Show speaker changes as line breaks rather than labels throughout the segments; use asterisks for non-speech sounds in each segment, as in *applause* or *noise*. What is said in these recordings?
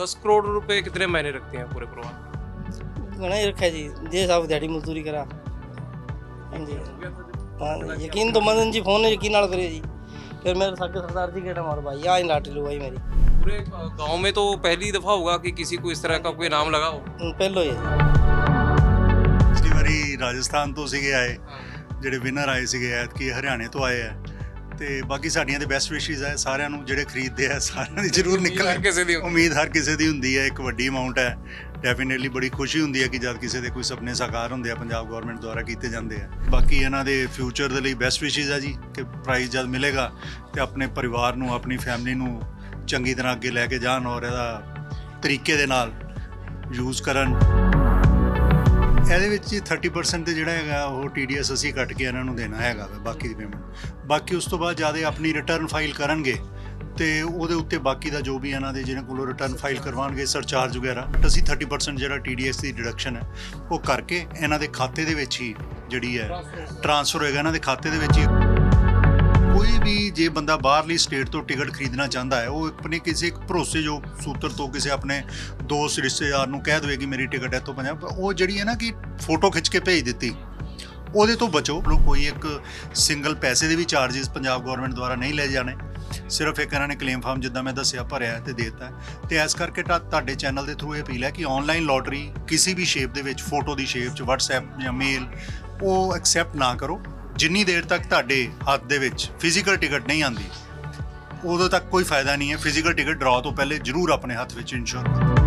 दस करोड़ रुपए कितने महीने रखते हैं पूरे परिवार में?
घना ही रखा है जी जे साहब दिहाड़ी मजदूरी करा हाँ जी हाँ यकीन तो मदन जी फोन यकीन नाल करे जी फिर मेरे साके सरदार जी केटा मारो भाई आज लाटरी लुगाई मेरी
पूरे अ, गांव में तो पहली दफा होगा कि किसी को इस तरह का कोई नाम लगा हो
पहलो ही है जी
ਪਿਛਲੀ ਵਾਰੀ ਰਾਜਸਥਾਨ ਤੋਂ ਸੀਗੇ ਆਏ ਜਿਹੜੇ ਵਿਨਰ ਆਏ ਸੀਗੇ ਐਤਕੀ ਹਰਿਆਣੇ ਤੋਂ ਆਏ ਆ ਤੇ ਬਾਕੀ ਸਾਡੀਆਂ ਦੇ ਬੈਸਟ ਵਿਸ਼ੇਸ ਹੈ ਸਾਰਿਆਂ ਨੂੰ ਜਿਹੜੇ ਖਰੀਦਦੇ ਆ ਸਾਰਿਆਂ ਦੀ ਜ਼ਰੂਰ ਨਿਕਲ
ਹਰ ਕਿਸੇ ਦੀ।
ਉਮੀਦ ਹਰ ਕਿਸੇ ਦੀ ਹੁੰਦੀ ਹੈ ਇੱਕ ਵੱਡੀ ਅਮਾਉਂਟ ਹੈ। ਡੈਫੀਨਿਟਲੀ ਬੜੀ ਖੁਸ਼ੀ ਹੁੰਦੀ ਹੈ ਕਿ ਜਦ ਕਿਸੇ ਦੇ ਕੋਈ ਸੁਪਨੇ ਸਾਕਾਰ ਹੁੰਦੇ ਆ ਪੰਜਾਬ ਗਵਰਨਮੈਂਟ ਦੁਆਰਾ ਕੀਤੇ ਜਾਂਦੇ ਆ। ਬਾਕੀ ਇਹਨਾਂ ਦੇ ਫਿਊਚਰ ਦੇ ਲਈ ਬੈਸਟ ਵਿਸ਼ੇਸ ਆ ਜੀ ਕਿ ਪ੍ਰਾਈਜ਼ ਜਦ ਮਿਲੇਗਾ ਤੇ ਆਪਣੇ ਪਰਿਵਾਰ ਨੂੰ ਆਪਣੀ ਫੈਮਿਲੀ ਨੂੰ ਚੰਗੀ ਤਰ੍ਹਾਂ ਅੱਗੇ ਲੈ ਕੇ ਜਾਣ ਔਰ ਇਹਦਾ ਤਰੀਕੇ ਦੇ ਨਾਲ ਯੂਜ਼ ਕਰਨ। ਇਹਦੇ ਵਿੱਚ ਜੀ 30% ਤੇ ਜਿਹੜਾ ਹੈਗਾ ਉਹ TDS ਅਸੀਂ ਕੱਟ ਕੇ ਇਹਨਾਂ ਨੂੰ ਦੇਣਾ ਹੈਗਾ ਵਾ, ਬਾਕੀ ਦੀ ਪੇਮੈਂਟ ਬਾਕੀ ਉਸ ਤੋਂ ਬਾਅਦ ਜ਼ਿਆਦਾ ਆਪਣੀ ਰਿਟਰਨ ਫਾਈਲ ਕਰਨਗੇ ਤੇ ਉਹਦੇ ਉੱਤੇ ਬਾਕੀ ਦਾ ਜੋ ਵੀ ਇਹਨਾਂ ਦੇ ਜਿਹਨਾਂ ਕੋਲੋਂ ਰਿਟਰਨ ਫਾਈਲ ਕਰਵਾਉਣਗੇ ਸਰਚਾਰਜ ਵਗੈਰਾ ਅਸੀਂ 30% ਜਿਹੜਾ TDS ਦੀ ਡਿਡਕਸ਼ਨ ਹੈ ਉਹ ਕਰਕੇ ਇਹਨਾਂ ਦੇ ਖਾਤੇ ਦੇ ਵਿੱਚ ਹੀ ਜਿਹੜੀ ਹੈ ਟ੍ਰਾਂਸਫਰ ਹੋਏਗਾ ਇਹਨਾਂ ਦੇ ਖਾਤੇ ਦੇ ਵਿੱਚ ਹੀ ਕੋਈ ਵੀ ਜੇ ਬੰਦਾ ਬਾਹਰਲੀ ਸਟੇਟ ਤੋਂ ਟਿਕਟ ਖਰੀਦਣਾ ਚਾਹੁੰਦਾ ਹੈ, ਉਹ ਆਪਣੇ ਕਿਸੇ ਇੱਕ ਭਰੋਸੇਯੋਗ ਸੂਤਰ ਤੋਂ ਕਿਸੇ ਆਪਣੇ ਦੋਸਤ, ਰਿਸ਼ਤੇਦਾਰ ਨੂੰ ਕਹਿ ਦੇਵੇ ਕਿ ਮੇਰੀ ਟਿਕਟ ਇੱਥੋਂ ਪੰਜਾਬ, ਉਹ ਜਿਹੜੀ ਹੈ ਨਾ ਕਿ ਫੋਟੋ ਖਿੱਚ ਕੇ ਭੇਜ ਦਿੱਤੀ। ਉਹਦੇ ਤੋਂ ਬਚੋ ਲੋ ਕੋਈ ਇੱਕ ਸਿੰਗਲ ਪੈਸੇ ਦੇ ਵੀ ਚਾਰजेस ਪੰਜਾਬ ਗਵਰਨਮੈਂਟ ਦੁਆਰਾ ਨਹੀਂ ਲੈ ਜਾਣੇ। ਸਿਰਫ ਇੱਕ ਇਹਨਾਂ ਨੇ ਕਲੇਮ ਫਾਰਮ ਜਿੱਦਾਂ ਮੈਂ ਦੱਸਿਆ, ਭਰਿਆ ਹੈ ਤੇ ਦੇਤਾ। ਹੈ। ਤੇ ਇਸ ਕਰਕੇ ਤਾਂ ਤੁਹਾਡੇ ਚੈਨਲ ਦੇ ਥਰੂ ਇਹ ਅਪੀਲ ਹੈ ਕਿ ਆਨਲਾਈਨ ਲੋਟਰੀ ਕਿਸੇ ਵੀ ਸ਼ੇਪ ਦੇ ਵਿੱਚ ਫੋਟੋ ਦੀ ਸ਼ੇਪ 'ਚ, WhatsApp ਜਾਂ ਮੇਲ ਉਹ ਐਕਸੈਪਟ ਨਾ ਕਰੋ। ਜਿੰਨੀ ਦੇਰ ਤੱਕ ਤੁਹਾਡੇ ਹੱਥ ਦੇ ਵਿੱਚ ਫਿਜ਼ੀਕਲ ਟਿਕਟ ਨਹੀਂ ਆਂਦੀ ਉਦੋਂ ਤੱਕ ਕੋਈ ਫਾਇਦਾ ਨਹੀਂ ਹੈ। ਫਿਜ਼ੀਕਲ ਟਿਕਟ ਡਰਾ ਤੋਂ ਪਹਿਲੇ ਜ਼ਰੂਰ ਆਪਣੇ ਹੱਥ ਵਿੱਚ ਇੰਸ਼ੋਰ ਕਰੋ।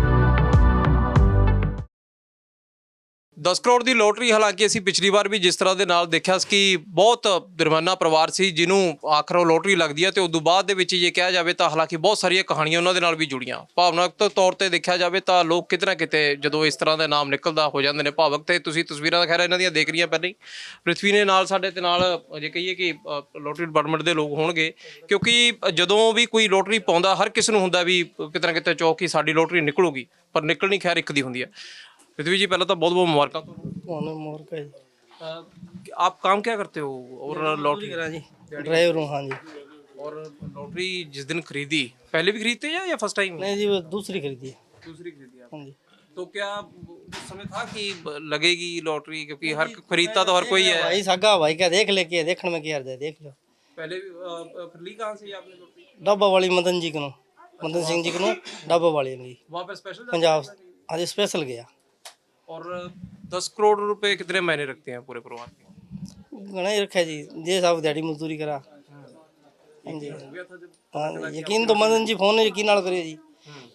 10 ਕਰੋੜ ਦੀ ਲੋਟਰੀ, ਹਾਲਾਂਕਿ ਅਸੀਂ ਪਿਛਲੀ ਵਾਰ ਵੀ ਜਿਸ ਤਰ੍ਹਾਂ ਦੇ ਨਾਲ ਦੇਖਿਆ ਸੀ ਕਿ ਬਹੁਤ ਦਰਮਾਨਾ ਪਰਿਵਾਰ ਸੀ ਜਿਹਨੂੰ ਆਖਰ ਉਹ ਲੋਟਰੀ ਲੱਗਦੀ ਹੈ ਤੇ ਉਦੋਂ ਬਾਅਦ ਦੇ ਵਿੱਚ ਜੇ ਕਿਹਾ ਜਾਵੇ ਤਾਂ ਹਾਲਾਂਕਿ ਬਹੁਤ ਸਾਰੀਆਂ ਕਹਾਣੀਆਂ ਉਹਨਾਂ ਦੇ ਨਾਲ ਵੀ ਜੁੜੀਆਂ। ਭਾਵਨਾਤਮਕ ਤੌਰ ਤੇ ਦੇਖਿਆ ਜਾਵੇ ਤਾਂ ਲੋਕ ਕਿਤੇ ਨਾ ਕਿਤੇ ਜਦੋਂ ਇਸ ਤਰ੍ਹਾਂ ਦਾ ਨਾਮ ਨਿਕਲਦਾ ਹੋ ਜਾਂਦੇ ਨੇ। ਭਾਵਕ ਤੇ ਤੁਸੀਂ ਤਸਵੀਰਾਂ ਦਾ ਖੈਰ ਇਹਨਾਂ ਦੀਆਂ ਦੇਖ ਰਹੀਆਂ ਪਹਿਲਾਂ ਹੀ। ਪ੍ਰਿਥਵੀ ਨੇ ਨਾਲ ਸਾਡੇ ਤੇ ਨਾਲ, ਜੇ ਕਹੀਏ ਕਿ ਲੋਟਰੀ ਡਿਪਾਰਟਮੈਂਟ ਦੇ ਲੋਕ ਹੋਣਗੇ। ਕਿਉਂਕਿ ਜਦੋਂ ਵੀ ਕੋਈ ਲੋਟਰੀ ਪਾਉਂਦਾ, ਹਰ ਕਿਸ ਨੂੰ ਹੁੰਦਾ ਵੀ ਕਿਤੇ ਨਾ ਕਿਤੇ ਚੌਕ ਕਿ ਸਾਡੀ ਲੋਟਰੀ ਨਿਕਲੂਗੀ, ਪਰ ਨਿਕਲਣੀ ਖੈਰ ਇੱਕ ਦੀ ਹੁੰਦੀ ਹੈ ਪ੍ਰਿਥਵੀ जी पहले तो बहुत बहुत मुबारक
फोन मोर का जी
आप काम क्या करते हो और
लॉटरी
लॉटरी
करा जी ड्राइवर हूँ हाँ जी
और लॉटरी जिस दिन खरीदी पहले भी खरीदते हैं या फर्स्ट टाइम
नहीं जी वो दूसरी खरीदी है
दूसरी खरीदी आप
हाँ जी
तो क्या उस समय था कि लगेगी लॉटरी क्योंकि हर खरीदता तो हर कोई है
भाई सागा भाई क्या देख लेके देखने में क्या जाए देख लो
पहले भी अ, अ, फिर ली कहाँ से ये आपने लॉटरी
ਡੱਬਾ ਵਾਲੀ ਮਦਨ ਜੀ ਕੋਲੋਂ ਮਦਨ ਸਿੰਘ ਜੀ ਕੋਲੋਂ ਡੱਬਾ ਵਾਲੀ ਲਈ
वहाँ पे स्पेशल
ਪੰਜਾਬ ਅੱਜ ਸਪੈਸ਼ਲ ਗਿਆ
और दस करोड़ रुपए कितने महीने रखते हैं पूरे परिवार के
घना ही रखा है जी जे साहब दिहाड़ी मजदूरी करा हाँ जी
हो गया था जब
हाँ यकीन तो मदन जी फोन यकीन नाल करे जी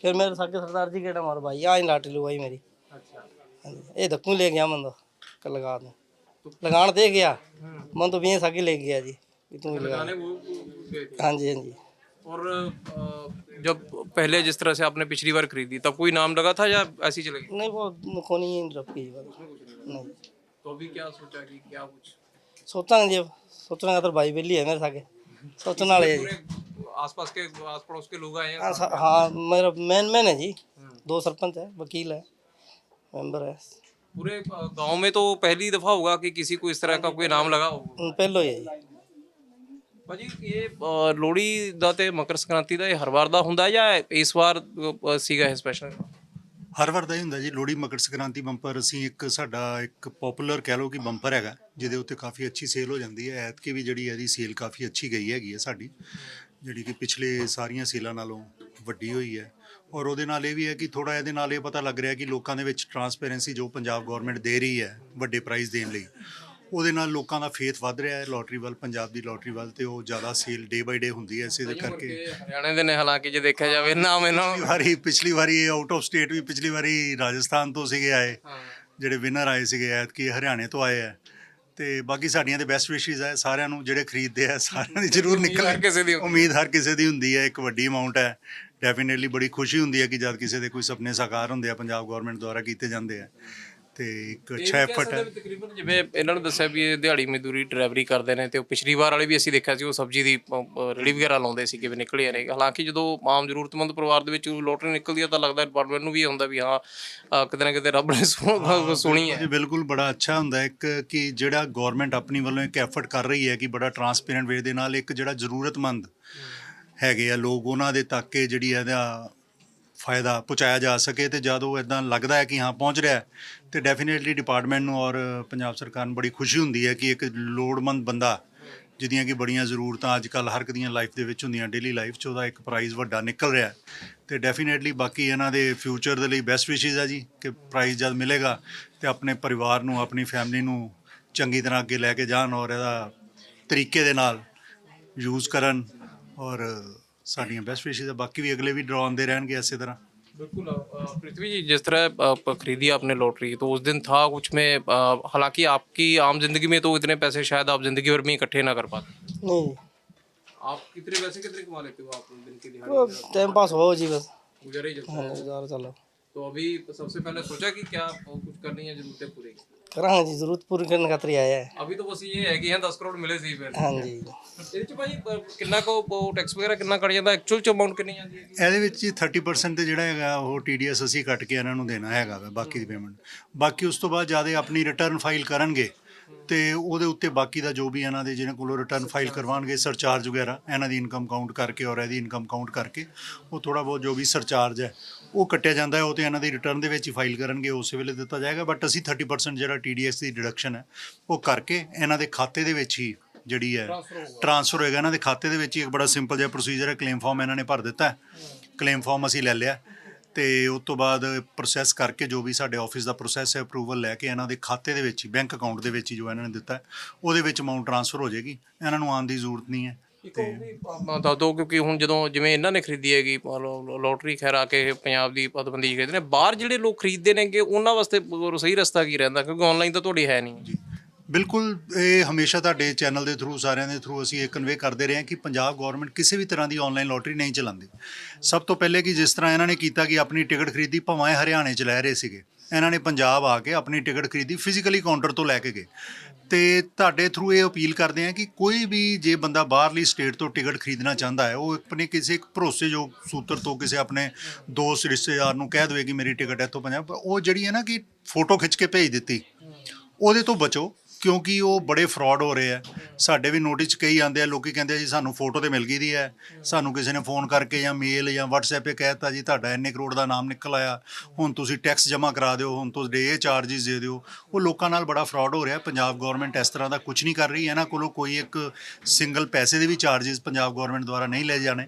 फिर मेरे साके सरदार जी केटा मारो भाई आज लाटरी लुगाई मेरी
अच्छा
हाँ जी ये धक्कू ले गया मन तो कल लगा दूँ लगान दे गया मन तो भी साके ले गया जी कि तू ही लगा
गाने वो वो गए थे
हाँ जी हाँ जी
और जब पहले जिस तरह से आपने पिछली बार खरीदी तब कोई नाम लगा था या ऐसी चले गई?
नहीं वो कोनी रखी जी नहीं।
तो अभी क्या सोचा कि क्या कुछ?
सोचा जी सोचने तो भाई बेली है मेरे साके। सोचने वाले जी
आसपास के आस पड़ोस के लोग आए हैं?
हाँ हाँ मेरा मैन मैन है जी। दो सरपंच है वकील है मेंबर है।
पूरे गाँव में तो पहली दफ़ा होगा कि किसी को इस तरह का कोई नाम लगा हो?
पहलो ही है
ਭਾਜੀ ਇਹ ਅ, ਲੋਹੜੀ ਦਾ ਤੇ ਮਕਰ ਸੰਕ੍ਰਾਂਤੀ ਦਾ ਇਹ ਹਰ ਵਾਰ ਦਾ ਹੁੰਦਾ ਜਾਂ ਇਸ ਵਾਰ ਅ, ਸੀਗਾ ਇਹ ਸਪੈਸ਼ਲ
ਹਰ ਵਾਰ ਦਾ ਹੀ ਹੁੰਦਾ ਜੀ ਲੋਹੜੀ ਮਕਰ ਸੰਕ੍ਰਾਂਤੀ ਬੰਪਰ ਅਸੀਂ ਇੱਕ ਸਾਡਾ ਇੱਕ ਪਪੂਲਰ ਕਹਿ ਲਓ ਕਿ ਬੰਪਰ ਹੈਗਾ ਜਿਹਦੇ ਉੱਤੇ ਕਾਫੀ ਅੱਛੀ ਸੇਲ ਹੋ ਜਾਂਦੀ ਹੈ। ਐਤਕੀ ਵੀ ਜਿਹੜੀ ਇਹਦੀ ਸੇਲ ਕਾਫੀ ਅੱਛੀ ਗਈ ਹੈਗੀ ਹੈ ਸਾਡੀ ਜਿਹੜੀ ਕਿ ਪਿਛਲੇ ਸਾਰੀਆਂ ਸੇਲਾਂ ਨਾਲੋਂ ਵੱਡੀ ਹੋਈ ਹੈ। ਔਰ ਉਹਦੇ ਨਾਲ ਇਹ ਵੀ ਹੈ ਕਿ ਥੋੜਾ ਇਹਦੇ ਨਾਲ ਇਹ ਪਤਾ ਲੱਗ ਰਿਹਾ ਕਿ ਲੋਕਾਂ ਦੇ ਵਿੱਚ ਟਰਾਂਸਪੇਰੈਂਸੀ ਜੋ ਪੰਜਾਬ ਗਵਰਨਮੈਂਟ ਦੇ ਰਹੀ ਹੈ ਵੱਡੇ ਪ੍ਰਾਈਜ਼ ਦੇਣ ਲਈ ਉਹਦੇ ਨਾਲ ਲੋਕਾਂ ਦਾ ਫੇਥ ਵੱਧ ਰਿਹਾ ਹੈ ਲੋਟਰੀ ਵੱਲ ਪੰਜਾਬ ਦੀ ਲੋਟਰੀ ਵੱਲ ਤੇ ਉਹ ਜ਼ਿਆਦਾ ਸੇਲ ਡੇ ਬਾਈ ਡੇ ਹੁੰਦੀ ਹੈ ਇਸੇ ਦੇ ਕਰਕੇ।
ਹਰਿਆਣੇ ਦੇ ਨੇ ਹਾਲਾਂਕਿ ਜੇ ਦੇਖਿਆ ਜਾਵੇ ਨਾਮ ਇਹਨਾਂ
ਪਿਛਲੀ ਵਾਰੀ ਪਿਛਲੀ ਵਾਰੀ ਆਊਟ ਆਫ ਸਟੇਟ ਵੀ ਪਿਛਲੀ ਵਾਰੀ ਰਾਜਸਥਾਨ ਤੋਂ ਸੀਗੇ ਆਏ। ਜਿਹੜੇ ਵਿਨਰ ਆਏ ਸੀਗੇ ਐਤਕੀ ਹਰਿਆਣੇ ਤੋਂ ਆਏ ਆ। ਤੇ ਬਾਕੀ ਸਾਡੀਆਂ ਦੇ ਬੈਸਟ ਵਿਸ਼ੇਸ ਹੈ ਸਾਰਿਆਂ ਨੂੰ ਜਿਹੜੇ ਖਰੀਦਦੇ ਆ ਸਾਰਿਆਂ ਦੀ *laughs* ਜ਼ਰੂਰ ਨਿਕਲ
ਹਰ ਕਿਸੇ ਦੀ
ਉਮੀਦ ਹਰ ਕਿਸੇ ਦੀ ਹੁੰਦੀ ਹੈ ਇੱਕ ਵੱਡੀ ਅਮਾਉਂਟ ਹੈ। ਡੈਫੀਨਿਟਲੀ ਬੜੀ ਖੁਸ਼ੀ ਹੁੰਦੀ ਹੈ ਕਿ ਜਦ ਕਿਸੇ ਦੇ ਕੋਈ ਸੁਪਨੇ ਸਾਕਾਰ ਹੁੰਦੇ ਆ ਪੰਜਾਬ ਗਵਰਨਮੈਂਟ ਦੁਆਰਾ ਕੀਤੇ ਜਾਂਦੇ ਆ। ਤੇ ਇੱਕ ਐਫਰਟ ਹੈ
ਤਕਰੀਬਨ ਜਿਵੇਂ ਇਹਨਾਂ ਨੂੰ ਦੱਸਿਆ ਵੀ ਇਹ ਦਿਹਾੜੀ ਮਜ਼ਦੂਰੀ ਡਰਾਈਵਰੀ ਕਰਦੇ ਨੇ ਤੇ ਉਹ ਪਿਛਲੀ ਵਾਰ ਵਾਲੇ ਵੀ ਅਸੀਂ ਦੇਖਿਆ ਸੀ ਉਹ ਸਬਜ਼ੀ ਦੀ ਰੇੜੀ ਵਗੈਰਾ ਲਾਉਂਦੇ ਸੀ ਕਿ ਵੀ ਨਿਕਲੇ ਨੇ। ਹਾਲਾਂਕਿ ਜਦੋਂ ਆਮ ਜ਼ਰੂਰਤਮੰਦ ਪਰਿਵਾਰ ਦੇ ਵਿੱਚ ਲੋਟਰੀ ਨਿਕਲਦੀ ਆ ਤਾਂ ਲੱਗਦਾ ਡਿਪਾਰਟਮੈਂਟ ਨੂੰ ਵੀ ਹੁੰਦਾ ਵੀ ਹਾਂ ਕਿਤੇ ਨਾ ਕਿਤੇ ਰੱਬ ਨੇ ਸੁਣ- ਹੈ।
ਜੀ ਬਿਲਕੁਲ ਬੜਾ ਅੱਛਾ ਹੁੰਦਾ ਇੱਕ ਕਿ ਜਿਹੜਾ ਗਵਰਨਮੈਂਟ ਆਪਣੀ ਵੱਲੋਂ ਇੱਕ ਐਫਰਟ ਕਰ ਰਹੀ ਹੈ ਕਿ ਬੜਾ ਟਰਾਂਸਪੇਰੈਂਟ ਵੇ ਦੇ ਨਾਲ ਇੱਕ ਜਿਹੜਾ ਜ਼ਰੂਰਤਮੰਦ ਹੈਗੇ ਆ ਲੋਕ ਉਹਨਾਂ ਦੇ ਤੱਕ ਜਿਹੜੀ ਇਹਦਾ ਫਾਇਦਾ ਪਹੁੰਚਾਇਆ ਜਾ ਸਕੇ ਤੇ ਜਦ ਉਹ ਇਦਾਂ ਲੱਗਦਾ ਹੈ ਕਿ ਹਾਂ ਪਹੁੰਚ ਰਿਹਾ ਹੈ, ਤੇ ਡੈਫੀਨੇਟਲੀ ਡਿਪਾਰਟਮੈਂਟ ਨੂੰ ਔਰ ਪੰਜਾਬ ਸਰਕਾਰ ਨੂੰ ਬੜੀ ਖੁਸ਼ੀ ਹੁੰਦੀ ਹੈ ਕਿ ਇੱਕ ਲੋੜਮੰਦ ਬੰਦਾ ਜਿਹਦੀਆਂ ਕਿ ਬੜੀਆਂ ਜ਼ਰੂਰਤਾਂ ਅੱਜ ਕੱਲ ਹਰ ਇੱਕ ਦੀਆਂ ਲਾਈਫ ਦੇ ਵਿੱਚ ਹੁੰਦੀਆਂ ਡੇਲੀ ਲਾਈਫ 'ਚ ਉਹਦਾ ਇੱਕ ਪ੍ਰਾਈਜ਼ ਵੱਡਾ ਨਿਕਲ ਰਿਹਾ ਹੈ। ਤੇ ਡੈਫੀਨੇਟਲੀ ਬਾਕੀ ਇਹਨਾਂ ਦੇ ਫਿਊਚਰ ਦੇ ਲਈ ਬੈਸਟ ਵਿਸ਼ੇਸ ਆ ਜੀ ਕਿ ਪ੍ਰਾਈਜ਼ ਜਦ ਮਿਲੇਗਾ ਤੇ ਆਪਣੇ ਪਰਿਵਾਰ ਨੂੰ ਆਪਣੀ ਫੈਮਿਲੀ ਨੂੰ ਚੰਗੀ ਤਰ੍ਹਾਂ ਅੱਗੇ ਲੈ ਕੇ ਜਾਣ ਔਰ ਇਹਦਾ ਤਰੀਕੇ ਦੇ ਨਾਲ ਯੂਜ਼ ਕਰਨ ਔਰ ਸਾਡੀਆਂ ਬੈਸਟ ਵਿਸ਼ੇਸ ਆ ਬਾਕੀ ਵੀ ਅਗਲੇ ਵੀ ਡਰਾ ਆਉਂਦੇ ਰਹਿਣਗੇ ਇਸੇ ਤਰ੍ਹਾਂ
बिल्कुल अ, पृथ्वी जी जिस तरह अ, खरीदी आपने लॉटरी तो उस दिन था कुछ में अ, हालांकि आपकी आम जिंदगी में तो इतने पैसे शायद आप जिंदगी भर में इकट्ठे ना कर पाते
नहीं जी
आप कितने पैसे कितने कमा लेते हो आप दिन की
वो
दिहाड़ी
टाइम पास हो जी बस
गुजर ही जाता
हाँ,
है
गुजारा चलो
तो अभी सबसे पहले सोचा कि क्या और कुछ करनी है जरूरतें पूरी
ਕਰਾਂਗੇ ਜੀ ਜ਼ਰੂਰਤ ਪੂਰੀ ਕਰਨ ਖਾਤਰ ਹੀ ਆਇਆ
ਹੈ। ਅਭੀ ਤਾਂ ਬਸ ਇਹ ਹੈ ਕਿ 10 ਕਰੋੜ ਮਿਲੇ ਸੀ ਫਿਰ।
ਹਾਂਜੀ।
ਇਹਦੇ ਚ ਭਾਈ ਕਿੰਨਾ ਕੋ ਟੈਕਸ ਵਗੈਰਾ ਕਿੰਨਾ ਕੱਟ ਜਾਂਦਾ? ਐਕਚੁਅਲ ਚ ਅਮਾਉਂਟ ਕਿੰਨੀ ਆਉਂਦੀ ਹੈਗੀ
ਇਹਦੇ ਵਿੱਚ ਜੀ 30% ਤੇ ਜਿਹੜਾ ਹੈਗਾ ਉਹ ਟੀਡੀਐਸ ਅਸੀਂ ਕੱਟ ਕੇ ਇਹਨਾਂ ਨੂੰ ਦੇਣਾ ਹੈਗਾ ਬਾਕੀ ਦੀ ਪੇਮੈਂਟ ਬਾਕੀ ਉਸ ਤੋਂ ਬਾਅਦ ਜ਼ਿਆਦਾ ਆਪਣੀ ਰਿਟਰਨ ਫਾਈਲ ਕਰਨਗੇ ਤੇ ਉਹਦੇ ਉੱਤੇ ਬਾਕੀ ਦਾ ਜੋ ਵੀ ਇਹਨਾਂ ਦੇ ਜਿਹਨਾਂ ਕੋਲੋਂ ਰਿਟਰਨ ਫਾਈਲ ਕਰਵਾਉਣਗੇ ਸਰਚਾਰਜ ਵਗੈਰਾ ਇਹਨਾਂ ਦੀ ਇਨਕਮ ਕਾਊਂਟ ਕਰਕੇ ਔਰ ਇਹਦੀ ਇਨਕਮ ਕਾਊਂਟ ਕਰਕੇ ਉਹ ਥੋੜਾ ਬਹੁਤ ਜੋ ਵੀ ਸਰਚਾਰਜ ਹੈ ਉਹ ਕੱਟਿਆ ਜਾਂਦਾ ਹੈ ਉਹ ਤੇ ਇਹਨਾਂ ਦੀ ਰਿਟਰਨ ਦੇ ਵਿੱਚ ਹੀ ਫਾਈਲ ਕਰਨਗੇ ਉਸੇ ਵੇਲੇ ਦਿੱਤਾ ਜਾਏਗਾ ਬਟ ਅਸੀਂ 30% ਜਿਹੜਾ TDS ਦੀ ਡਿਡਕਸ਼ਨ ਹੈ ਉਹ ਕਰਕੇ ਇਹਨਾਂ ਦੇ ਖਾਤੇ ਦੇ ਵਿੱਚ ਹੀ ਜਿਹੜੀ ਹੈ ਟ੍ਰਾਂਸਫਰ ਹੋਏਗਾ ਇਹਨਾਂ ਦੇ ਖਾਤੇ ਦੇ ਵਿੱਚ ਹੀ ਇੱਕ ਬੜਾ ਸਿੰਪਲ ਜਿਹਾ ਪ੍ਰੋਸੀਜਰ ਹੈ ਕਲੇਮ ਫਾਰਮ ਇਹਨਾਂ ਨੇ ਭਰ ਦਿੱਤਾ ਹੈ। ਕਲੇਮ ਫਾਰਮ ਅਸੀਂ ਲੈ ਲਿਆ ਤੇ ਉਸ ਤੋਂ ਬਾਅਦ ਪ੍ਰੋਸੈਸ ਕਰਕੇ ਜੋ ਵੀ ਸਾਡੇ ਆਫਿਸ ਦਾ ਪ੍ਰੋਸੈਸ ਹੈ ਅਪਰੂਵਲ ਲੈ ਕੇ ਇਹਨਾਂ ਦੇ ਖਾਤੇ ਦੇ ਵਿੱਚ ਹੀ ਬੈਂਕ ਅਕਾਊਂਟ ਦੇ ਵਿੱਚ ਹੀ ਜੋ ਇਹਨਾਂ ਨੇ ਦਿੱਤਾ ਹੈ, ਉਹਦੇ ਵਿੱਚ ਅਮਾਉਂਟ ਟ੍ਰਾਂਸਫਰ ਹੋ ਜਾਏਗੀ। ਇਹਨਾਂ ਨੂੰ ਆਉਣ ਦੀ ਜ਼ਰੂਰਤ ਨਹੀਂ ਹੈ।
ਵੀ ਆਪਾਂ ਦੱਸ ਦਿਓ ਕਿਉਂਕਿ ਹੁਣ ਜਦੋਂ ਜਿਵੇਂ ਇਹਨਾਂ ਨੇ ਖਰੀਦੀ ਹੈਗੀ ਲੋਟਰੀ ਖੈਰਾ ਕੇ ਪੰਜਾਬ ਦੀ ਪਤਬੰਦੀ ਖਰੀਦਦੇ ਨੇ ਬਾਹਰ ਜਿਹੜੇ ਲੋਕ ਖਰੀਦਦੇ ਨੇਗੇ ਉਹਨਾਂ ਵਾਸਤੇ ਸਹੀ ਰਸਤਾ ਕੀ ਰਹਿੰਦਾ? ਕਿਉਂਕਿ ਆਨਲਾਈਨ ਤਾਂ ਤੁਹਾਡੀ ਹੈ ਨਹੀਂ।
ਜੀ। ਬਿਲਕੁਲ, ਇਹ ਹਮੇਸ਼ਾ ਤੁਹਾਡੇ ਚੈਨਲ ਦੇ ਥਰੂ ਸਾਰਿਆਂ ਦੇ ਥਰੂ ਅਸੀਂ ਇਹ ਕਨਵੇ ਕਰਦੇ ਰਹੇ ਹਾਂ ਕਿ ਪੰਜਾਬ ਗਵਰਨਮੈਂਟ ਕਿਸੇ ਵੀ ਤਰ੍ਹਾਂ ਦੀ ਆਨਲਾਈਨ ਲੋਟਰੀ ਨਹੀਂ ਚਲਾਉਂਦੀ। ਸਭ ਤੋਂ ਪਹਿਲੇ ਕਿ ਜਿਸ ਤਰ੍ਹਾਂ ਇਹਨਾਂ ਨੇ ਕੀਤਾ ਕਿ ਆਪਣੀ ਟਿਕਟ ਖਰੀਦੀ, ਭਾਵੇਂ ਹਰਿਆਣੇ ਚ ਲੈ ਰਹੇ ਸੀਗੇ, ਇਹਨਾਂ ਨੇ ਪੰਜਾਬ ਆ ਕੇ ਆਪਣੀ ਟਿਕਟ ਖਰੀਦੀ ਫਿਜ਼ੀਕਲੀ ਕਾਊਂਟਰ ਤੋਂ ਲੈ ਕੇ ਗਏ। ਤੇ ਤੁਹਾਡੇ ਥਰੂ ਇਹ ਅਪੀਲ ਕਰਦੇ ਹਾਂ ਕਿ ਕੋਈ ਵੀ ਜੇ ਬੰਦਾ ਬਾਹਰਲੀ ਸਟੇਟ ਤੋਂ ਟਿਕਟ ਖਰੀਦਣਾ ਚਾਹੁੰਦਾ ਹੈ, ਉਹ ਆਪਣੇ ਕਿਸੇ ਇੱਕ ਭਰੋਸੇਯੋਗ ਸੂਤਰ ਤੋਂ, ਕਿਸੇ ਆਪਣੇ ਦੋਸਤ, ਰਿਸ਼ਤੇਦਾਰ ਨੂੰ ਕਹਿ ਦੇਵੇ ਕਿ ਮੇਰੀ ਟਿਕਟ ਇੱਥੋਂ ਪੰਜਾਬ, ਉਹ ਜਿਹੜੀ ਹੈ ਨਾ ਕਿ ਫੋਟੋ ਖਿੱਚ ਕੇ ਭੇਜ ਦਿੱਤੀ, ਉਹਦੇ ਤੋਂ ਬਚੋ। ਕਿਉਂਕਿ ਉਹ ਬੜੇ ਫਰਾਡ ਹੋ ਰਹੇ ਆ। ਸਾਡੇ ਵੀ ਨੋਟਿਸ 'ਚ ਕਈ ਆਂਦੇ ਆ, ਲੋਕੀ ਕਹਿੰਦੇ ਆ ਜੀ ਸਾਨੂੰ ਫੋਟੋ ਤੇ ਮਿਲ ਗਈ ਦੀ ਹੈ। ਸਾਨੂੰ ਕਿਸੇ ਨੇ ਫੋਨ ਕਰਕੇ ਜਾਂ ਮੇਲ ਜਾਂ WhatsApp 'ਤੇ ਕਹਿਤਾ ਜੀ, ਤੁਹਾਡਾ ਇੰਨੇ ਕਰੋੜ ਦਾ ਨਾਮ ਨਿਕਲ ਆਇਆ। ਹੁਣ ਤੁਸੀਂ ਟੈਕਸ ਜਮ੍ਹਾਂ ਕਰਾ ਦਿਓ, ਹੁਣ ਤੁਸੀਂ ਡੇ ਚਾਰजेस ਦੇ ਦਿਓ। ਉਹ ਲੋਕਾਂ ਨਾਲ ਬੜਾ ਫਰਾਡ ਹੋ ਰਿਹਾ। ਪੰਜਾਬ ਗਵਰਨਮੈਂਟ ਇਸ ਤਰ੍ਹਾਂ ਦਾ ਕੁਝ ਨਹੀਂ ਕਰ ਰਹੀ। ਇਹਨਾਂ ਕੋਲੋਂ ਕੋਈ ਇੱਕ ਸਿੰਗਲ ਪੈਸੇ ਦੇ ਵੀ ਚਾਰजेस ਪੰਜਾਬ ਗਵਰਨਮੈਂਟ ਦੁਆਰਾ ਨਹੀਂ ਲੈ ਜਾਣੇ।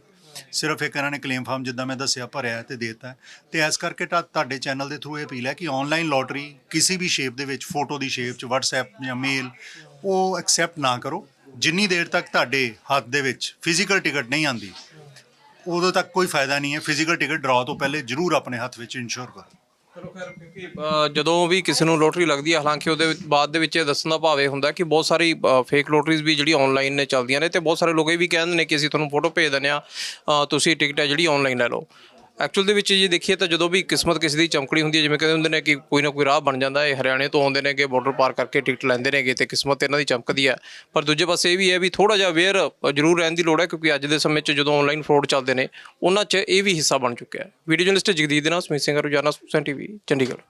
ਸਿਰਫ ਇੱਕ ਇਹਨਾਂ ਨੇ ਕਲੇਮ ਫਾਰਮ ਜਿੱਦਾਂ ਮੈਂ ਦੱਸਿਆ ਭਰਿਆ ਹੈ ਤੇ ਦੇਤਾ। ਹੈ। ਤੇ ਇਸ ਕਰਕੇ ਤਾਂ ਤੁਹਾਡੇ ਚੈਨਲ ਦੇ ਥਰੂ ਇਹ ਅਪੀਲ ਹੈ ਕਿ ਆਨਲਾਈਨ ਲੋਟਰੀ ਕਿਸੇ ਵੀ ਸ਼ੇਪ ਦੇ ਵਿੱਚ ਫੋਟੋ ਦੀ ਸ਼ੇਪ 'ਚ, WhatsApp ਜਾਂ ਮੇਲ ਉਹ ਐਕਸੈਪਟ ਨਾ ਕਰੋ। ਜਿੰਨੀ ਦੇਰ ਤੱਕ ਤੁਹਾਡੇ ਹੱਥ ਦੇ ਵਿੱਚ ਫਿਜ਼ੀਕਲ ਟਿਕਟ ਨਹੀਂ ਆਂਦੀ ਉਦੋਂ ਤੱਕ ਕੋਈ ਫਾਇਦਾ ਨਹੀਂ ਹੈ। ਫਿਜ਼ੀਕਲ ਟਿਕਟ ਡਰਾ ਤੋਂ ਪਹਿਲੇ ਜ਼ਰੂਰ ਆਪਣੇ ਹੱਥ ਵਿੱਚ ਇਨਸ਼ੋਰ ਕਰੋ।
ਚਲੋ ਖੈਰ ਕਿਉਂਕਿ ਅ, ਜਦੋਂ ਵੀ ਕਿਸੇ ਨੂੰ ਲੋਟਰੀ ਲੱਗਦੀ ਹੈ ਹਾਲਾਂਕਿ ਉਹਦੇ ਵਿੱਚ- ਬਾਅਦ ਦੇ ਵਿੱਚ ਇਹ ਦੱਸਣ ਦਾ ਭਾਵ ਇਹ ਹੁੰਦਾ ਕਿ ਬਹੁਤ ਸਾਰੀ ਫੇਕ ਲੋਟਰੀਜ਼ ਵੀ ਜਿਹੜੀ ਆਨਲਾਈਨ ਨੇ ਚੱਲਦੀਆਂ ਨੇ ਤੇ ਬਹੁਤ ਸਾਰੇ ਲੋਕ ਇਹ ਵੀ ਕਹਿੰਦੇ ਨੇ ਕਿ ਅਸੀਂ ਤੁਹਾਨੂੰ ਫੋਟੋ ਭੇਜ ਦਿੰਦੇ ਆ ਤੁਸੀਂ ਟਿਕਟ ਹੈ ਜਿਹੜੀ ਆਨਲਾਈਨ ਲੈ ਲਓ। ਐਕਚੁਅਲ ਦੇ ਵਿੱਚ ਜੇ ਦੇਖੀਏ ਤਾਂ ਜਦੋਂ ਵੀ ਕਿਸਮਤ ਕਿਸੇ ਦੀ ਚਮਕੜੀ ਹੁੰਦੀ ਹੈ, ਜਿਵੇਂ ਕਹਿੰਦੇ ਹੁੰਦੇ ਨੇ ਕਿ ਕੋਈ ਨਾ ਕੋਈ ਰਾਹ ਬਣ ਜਾਂਦਾ ਹੈ ਹਰਿਆਣੇ ਤੋਂ ਆਉਂਦੇ ਨੇਗੇ ਬਾਰਡਰ ਪਾਰ ਕਰਕੇ ਟਿਕਟ ਲੈਂਦੇ ਨੇਗੇ ਤੇ ਕਿਸਮਤ ਇਹਨਾਂ ਦੀ ਚਮਕਦੀ ਹੈ। ਪਰ ਦੂਜੇ ਪਾਸੇ ਇਹ ਵੀ ਹੈ ਵੀ ਥੋੜਾ ਜਿਹਾ ਅਵੇਅਰ ਜ਼ਰੂਰ ਰਹਿਣ ਦੀ ਲੋੜ ਹੈ, ਕਿਉਂਕਿ ਅੱਜ ਦੇ ਸਮੇਂ 'ਚ ਜਦੋਂ ਆਨਲਾਈਨ ਫਰਾਡ ਚੱਲਦੇ ਨੇ, ਉਹਨਾਂ 'ਚ ਇਹ ਵੀ ਹਿੱਸਾ ਬਣ ਚੁੱਕਿਆ ਹੈ। ਵੀਡੀਓ ਜਰਨਲਿਸਟ ਜਗਦੀਪ ਦੇ ਨਾਲ ਸਮੀਤ ਸਿੰਘ, ਰੋਜ਼ਾਨਾ ਸੁਸਨ ਟੀਵੀ, ਚੰਡੀਗੜ੍ਹ।